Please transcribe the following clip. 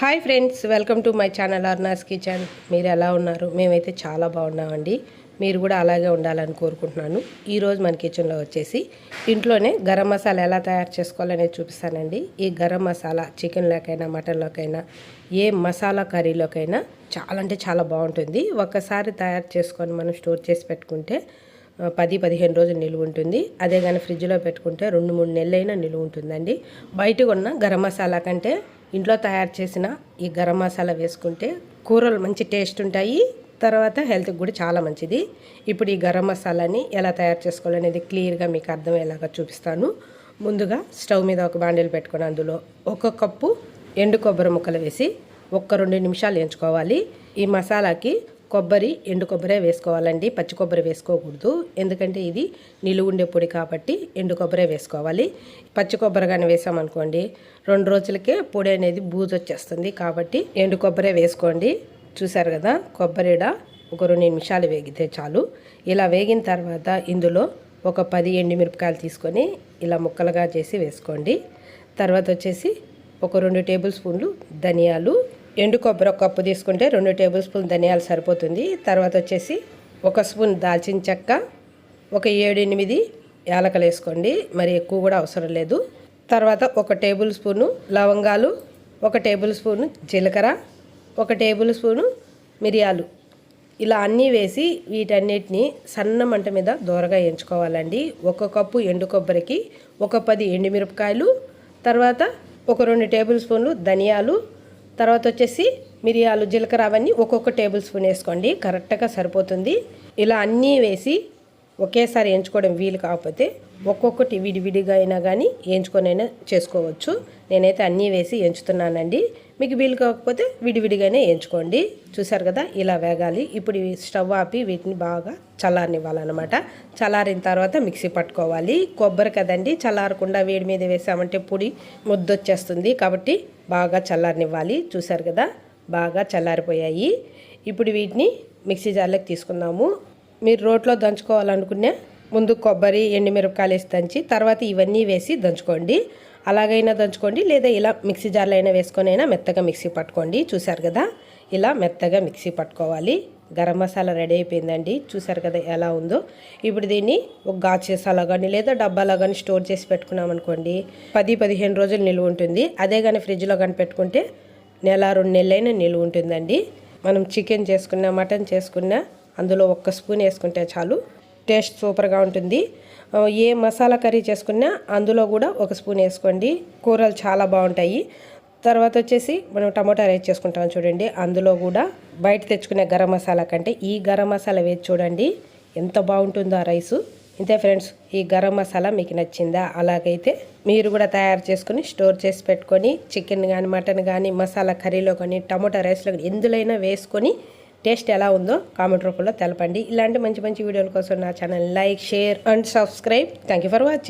Hi friends welcome to my channel Arna's kitchen. మీరు ఎలా ఉన్నారు? మేమైతే చాలా బాగున్నామండి. మీరు కూడా అలాగే ఉండాలని కోరుకుంటున్నాను. ఈరోజు మన కిచెన్లో వచ్చేసి ఇంట్లోనే గరం మసాలా ఎలా తయారు చేసుకోవాలనేది చూపిస్తానండి. ఈ గరం మసాలా చికెన్లోకైనా మటన్లోకైనా ఏ మసాలా కర్రీలోకైనా చాలా అంటే చాలా బాగుంటుంది. ఒక్కసారి తయారు చేసుకొని మనం స్టోర్ చేసి పెట్టుకుంటే పది పదిహేను రోజులు నిలువ ఉంటుంది. అదే కానీ ఫ్రిడ్జ్లో పెట్టుకుంటే రెండు మూడు నెలలైనా నిలువ ఉంటుందండి. బయట ఉన్న గరం మసాలా కంటే ఇంట్లో తయారు చేసిన ఈ గరం మసాలా వేసుకుంటే కూరలు మంచి టేస్ట్ ఉంటాయి. తర్వాత హెల్త్కి కూడా చాలా మంచిది. ఇప్పుడు ఈ గరం మసాలాని ఎలా తయారు చేసుకోవాలనేది క్లియర్గా మీకు అర్థమయ్యేలాగా చూపిస్తాను. ముందుగా స్టవ్ మీద ఒక బాండీలు పెట్టుకొని అందులో ఒక కప్పు ఎండు కొబ్బరి ముక్కలు వేసి ఒక్క రెండు నిమిషాలు ఎంచుకోవాలి. ఈ మసాలాకి కొబ్బరి ఎండు కొబ్బరే వేసుకోవాలండి. పచ్చి కొబ్బరి వేసుకోకూడదు. ఎందుకంటే ఇది నిలువుండే పొడి కాబట్టి ఎండు కొబ్బరే వేసుకోవాలి. పచ్చి కొబ్బరి కానీ వేసామనుకోండి రెండు రోజులకే పొడి అనేది బూజు వచ్చేస్తుంది. కాబట్టి ఎండు కొబ్బరే వేసుకోండి. చూసారు కదా కొబ్బరిడ ఒక రెండు నిమిషాలు వేగితే చాలు. ఇలా వేగిన తర్వాత ఇందులో ఒక పది ఎండుమిరపకాయలు తీసుకొని ఇలా ముక్కలుగా చేసి వేసుకోండి. తర్వాత వచ్చేసి ఒక రెండు టేబుల్ స్పూన్లు ధనియాలు ఎండు కొబ్బరి ఒక కప్పు తీసుకుంటే రెండు టేబుల్ స్పూన్ ధనియాలు సరిపోతుంది. తర్వాత వచ్చేసి ఒక స్పూన్ దాల్చిన చెక్క ఒక ఏడు ఎనిమిది యాలకలు వేసుకోండి. మరి ఎక్కువ కూడా అవసరం లేదు. తర్వాత ఒక టేబుల్ స్పూను లవంగాలు ఒక టేబుల్ స్పూను జీలకర్ర ఒక టేబుల్ స్పూను మిరియాలు. ఇలా అన్నీ వేసి వీటన్నిటిని సన్న మంట మీద దూరగా ఎంచుకోవాలండి. ఒక కప్పు ఎండు కొబ్బరికి ఒక పది ఎండుమిరపకాయలు తర్వాత ఒక రెండు టేబుల్ స్పూన్లు ధనియాలు తర్వాత వచ్చేసి మిరియాలు జీలకర్ర అవన్నీ ఒక్కొక్క టేబుల్ స్పూన్ వేసుకోండి. కరెక్ట్గా సరిపోతుంది. ఇలా అన్నీ వేసి ఒకేసారి ఎంచుకోవడం వీలు కాకపోతే ఒక్కొక్కటి విడివిడిగా అయినా కానీ ఎంచుకొనైనా చేసుకోవచ్చు. నేనైతే అన్నీ వేసి ఎంచుతున్నానండి. మీకు వీలు కాకపోతే విడివిడిగానే ఎంచుకోండి. చూసారు కదా ఇలా వేగాలి. ఇప్పుడు స్టవ్ ఆపి వీటిని బాగా చల్లారనివ్వాలన్నమాట. చల్లారిన తర్వాత మిక్సీ పట్టుకోవాలి. కొబ్బరి కదండి చల్లారకుండా వేడి మీద వేసామంటే పొడి ముద్దొచ్చేస్తుంది కాబట్టి బాగా చల్లారనివ్వాలి. చూసారు కదా బాగా చల్లారిపోయాయి. ఇప్పుడు వీటిని మిక్సీ జార్లోకి తీసుకుందాము. మీరు రోట్లో దంచుకోవాలనుకునే ముందు కొబ్బరి ఎండుమిరపకాయలు వేసి దంచి తర్వాత ఇవన్నీ వేసి దంచుకోండి. అలాగైనా దంచుకోండి లేదా ఇలా మిక్సీ జార్లో అయినా వేసుకొని అయినా మెత్తగా మిక్సీ పట్టుకోండి. చూసారు కదా? ఇలా మెత్తగా మిక్సీ పట్టుకోవాలి. గరం మసాలా రెడీ అయిపోయిందండి. చూసారు కదా ఎలా ఉందో? ఇప్పుడు దీన్ని ఒక గాచేసాలో కానీ లేదా డబ్బాలో కానీ స్టోర్ చేసి పెట్టుకున్నాం అనుకోండి. పది పదిహేను రోజులు నిలువ ఉంటుంది. అదే కానీ ఫ్రిడ్జ్లో కానీ పెట్టుకుంటే నెల రెండు నెలలైనా నిలువ ఉంటుందండి. మనం చికెన్ చేసుకున్నా మటన్ చేసుకున్నా అందులో ఒక్క స్పూన్ వేసుకుంటే చాలు. టేస్ట్ సూపర్గా ఉంటుంది. ఏ మసాలా కర్రీ చేసుకున్నా అందులో కూడా ఒక స్పూన్ వేసుకోండి. కూరలు చాలా బాగుంటాయి. తర్వాత వచ్చేసి మనం టమాటా రైస్ చేసుకుంటాం చూడండి. అందులో కూడా బయట తెచ్చుకునే గరం మసాలా కంటే ఈ గరం మసాలా వేసి చూడండి. ఎంత బాగుంటుందో ఆ రైసు. ఇంతే ఫ్రెండ్స్ ఈ గరం మసాలా మీకు నచ్చిందా? అలాగైతే మీరు కూడా తయారు చేసుకుని స్టోర్ చేసి పెట్టుకొని చికెన్ కానీ మటన్ కానీ మసాలా కర్రీలో కానీ టమోటా రైస్లో కానీ ఎందులైనా వేసుకొని టేస్ట్ ఎలా ఉందో కామెంట్ రూపంలో తెలపండి. ఇలాంటి మంచి మంచి వీడియోల కోసం నా channel like share and subscribe. Thank you for watching